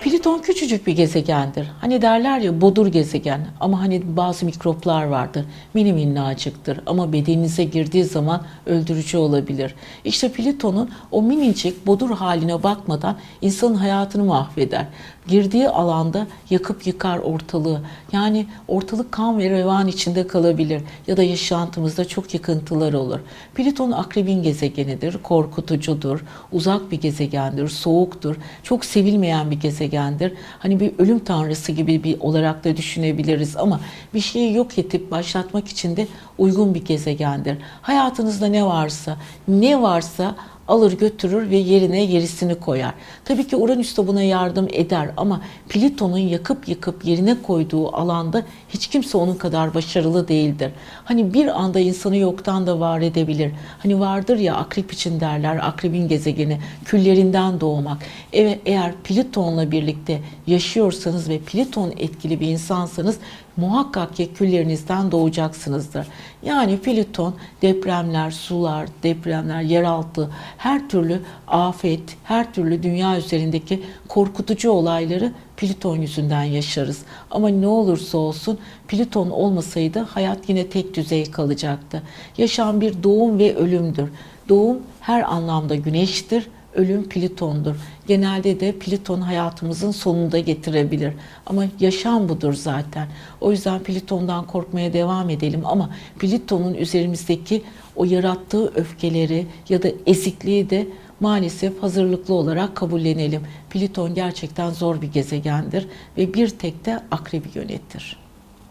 Plüton küçücük bir gezegendir. Hani derler ya bodur gezegen ama hani bazı mikroplar vardır. Mini minnacıktır ama bedeninize girdiği zaman öldürücü olabilir. İşte Plüton'un o minicik bodur haline bakmadan insanın hayatını mahveder. Girdiği alanda yakıp yıkar ortalığı. Yani ortalık kan ve revan içinde kalabilir ya da yaşantımızda çok yıkıntılar olur. Plüton akrebin gezegenidir, korkutucudur, uzak bir gezegendir, soğuktur, çok sevilmeyen bir gezegendir. Hani bir ölüm tanrısı gibi bir olarak da düşünebiliriz ama bir şeyi yok edip başlatmak için de uygun bir gezegendir. Hayatınızda ne varsa, ne varsa alır götürür ve yerine yerisini koyar. Tabii ki Uranüs de buna yardım eder ama Plüton'un yakıp yıkıp yerine koyduğu alanda hiç kimse onun kadar başarılı değildir. Hani bir anda insanı yoktan da var edebilir. Hani vardır ya akrep için derler, akrebin gezegeni küllerinden doğmak. Evet, eğer Plüton'la birlikte yaşıyorsanız ve Plüton etkili bir insansanız muhakkak ki küllerinizden doğacaksınızdır. Yani Plüton depremler, sular, depremler, yeraltı, her türlü afet, her türlü dünya üzerindeki korkutucu olayları Plüton yüzünden yaşarız. Ama ne olursa olsun Plüton olmasaydı hayat yine tek düzey kalacaktı. Yaşam bir doğum ve ölümdür. Doğum her anlamda güneştir, ölüm Plüton'dur. Genelde de Plüton hayatımızın sonunda getirebilir. Ama yaşam budur zaten. O yüzden Plüton'dan korkmaya devam edelim ama Plüton'un üzerimizdeki o yarattığı öfkeleri ya da ezikliği de maalesef hazırlıklı olarak kabullenelim. Plüton gerçekten zor bir gezegendir ve bir tek de akrebi yönetir.